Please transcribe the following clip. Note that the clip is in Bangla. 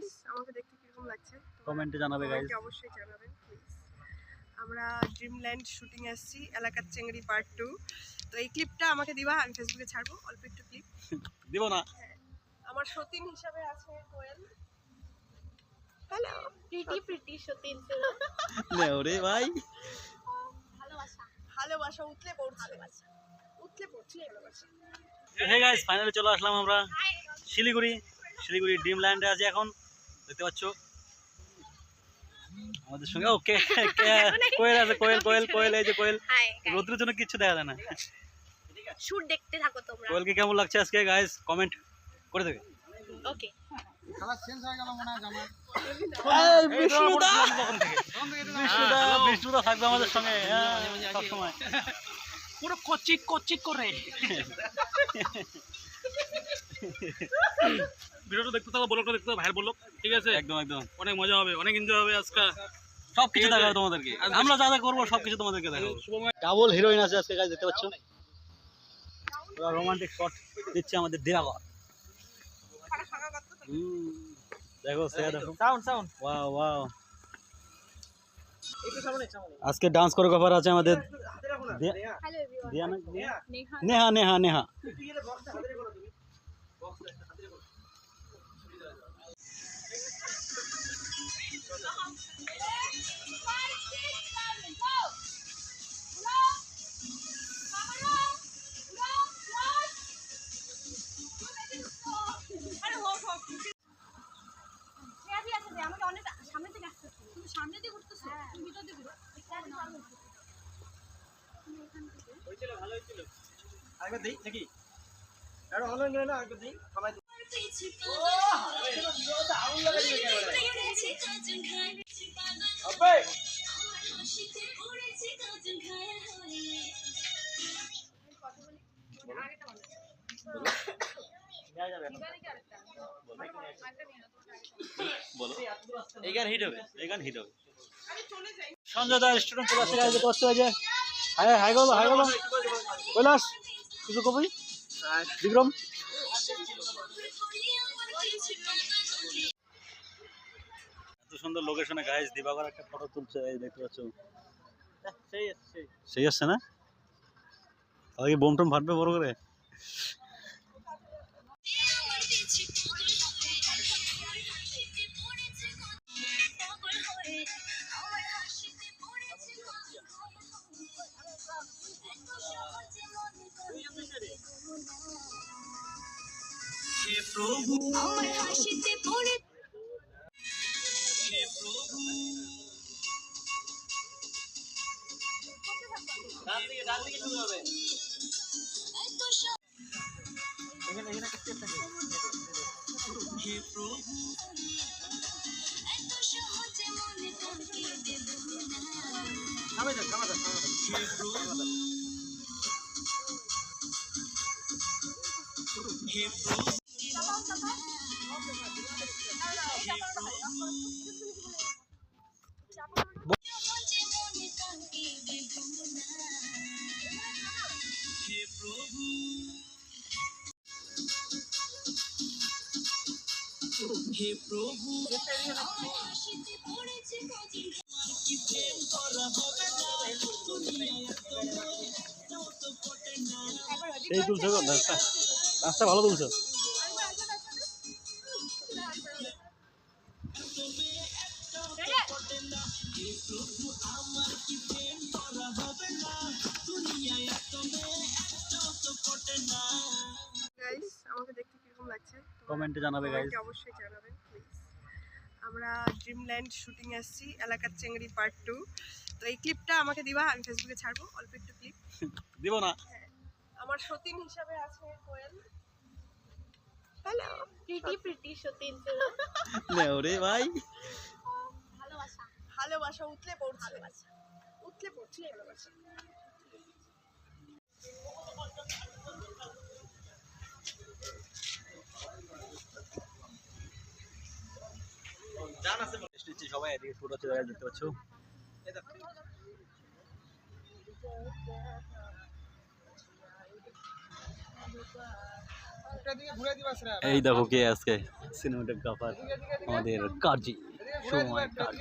গাইস আমাকে দেখতে কীরকম লাগছে? কমেন্টে জানাবে গাইস অবশ্যই জানাবেন প্লিজ আমরা ড্রিমল্যান্ড শুটিং এসেছি এলাকার চেংড়ি পার্ট টু তো এই ক্লিপটা আমাকে দিবা আমি ফেসবুকে ছাড়বো অল্প একটু ক্লিপ দিব না। আমার সতীন হিসাবে আছে কোয়েল। হ্যালো প্রিটি প্রিটি সতীন। নে ওরে ভাই। ভালোবাসা। ভালোবাসা উতলে পড়ছে। উতলে পড়ছে ভালোবাসা। হে গাইস ফাইনালি চলে আসলাম আমরা। শিলিগুড়ি শিলিগুড়ি ড্রিম ল্যান্ডে আছি এখন। দেখতে পাচ্ছ? আমাদের সঙ্গে ওকে কোয়েল আছে কোয়েল কোয়েল কোয়েল এই যে কোয়েল। হাই রোদ্রের জন্য কিচ্ছু দেখা যায় না। শুট দেখতে থাকো তোমরা। কোয়েলকে কেমন লাগছে আজকে গাইস কমেন্ট করে দেবে। ওকে বিষ্ণুদা! থাকবে আমাদের সঙ্গে। হ্যাঁ, সবসময় পুরো কচিক কচিক করে। ভিডিওটা দেখতে থাকো ব্লগটা দেখতে থাকো ভাইয়ের ব্লগ ঠিক আছে? একদম একদম। অনেক মজা হবে অনেক এনজয় হবে আজকে। সব কিছু। দেখাবো তোমাদেরকে। আমরা যা যা করব সব কিছু তোমাদেরকে দেখাবো। ডাবল হিরোইন আছে আজকে গাইস দেখতে পাচ্ছ? রোমান্টিক শট দিচ্ছে আমাদের দিরাগর দেখো সে দেখো। সাউন্ড সাউন্ড ওয়াও ওয়াও আজকে ডান্স কোরিওগ্রাফার আছে আমাদের নেহা নেহা। নেহা সামনে থেকে আসতে তুমি সামনে দিয়ে ঘুরতেছো? তুমি ভিতর দিয়ে ঘুরো। আরেকবার দেই নাকি? আরে অনলাইন গেলে না? আরেকবার দেই সবাই আবে বলো। এই গান হিট হবে এই গান হিট হবে। সঞ্জয় দা স্টুডেন্ট চলে আসছে গাইস দেখতে পাচ্ছ এই যে। Hi hi go hi go. Kailash কিছু কবি? বিক্রম? এত সুন্দর লোকেশনে গাইস দিবাকর একটা ফটো তুলছে এই দেখতে পাচ্ছ? সেই সেই সেই আসছে না? তাহলে কি বোম টোম ফাটবে বড় করে? ডান দিকে ডান দিকে শুরু হবে এখানে এখানে একটা step থাকে থামে যান থামা যান থামা যান সেই তুলছে গো ডান্সটা ডান্সটা ভালো তুলছে। আমাকে দেখতে কীরকম লাগছে? কমেন্টে জানাবে গাইস অবশ্যই জানাবেন প্লিজ আমরা ড্রিমল্যান্ড শুটিং এসেছি এলাকার চেংড়ি পার্ট টু তো এই ক্লিপটা আমাকে দিবা আমি ফেসবুকে ছাড়বো অল্প একটু ক্লিপ দিব না। আমার সতীন হিসাবে আছে কোয়েল হ্যালো প্রিটি প্রিটি সতীন নে ওরে ভাই। ভালোবাসা। ভালোবাসা উতলে পড়ছে। উতলে পড়ছে ভালোবাসা। সবাই এদিকে দেখতে পাচ্ছ। এই দেখো। কে আজকে সিনেমাটোগ্রাফার আমাদের কাজী সময় কাজী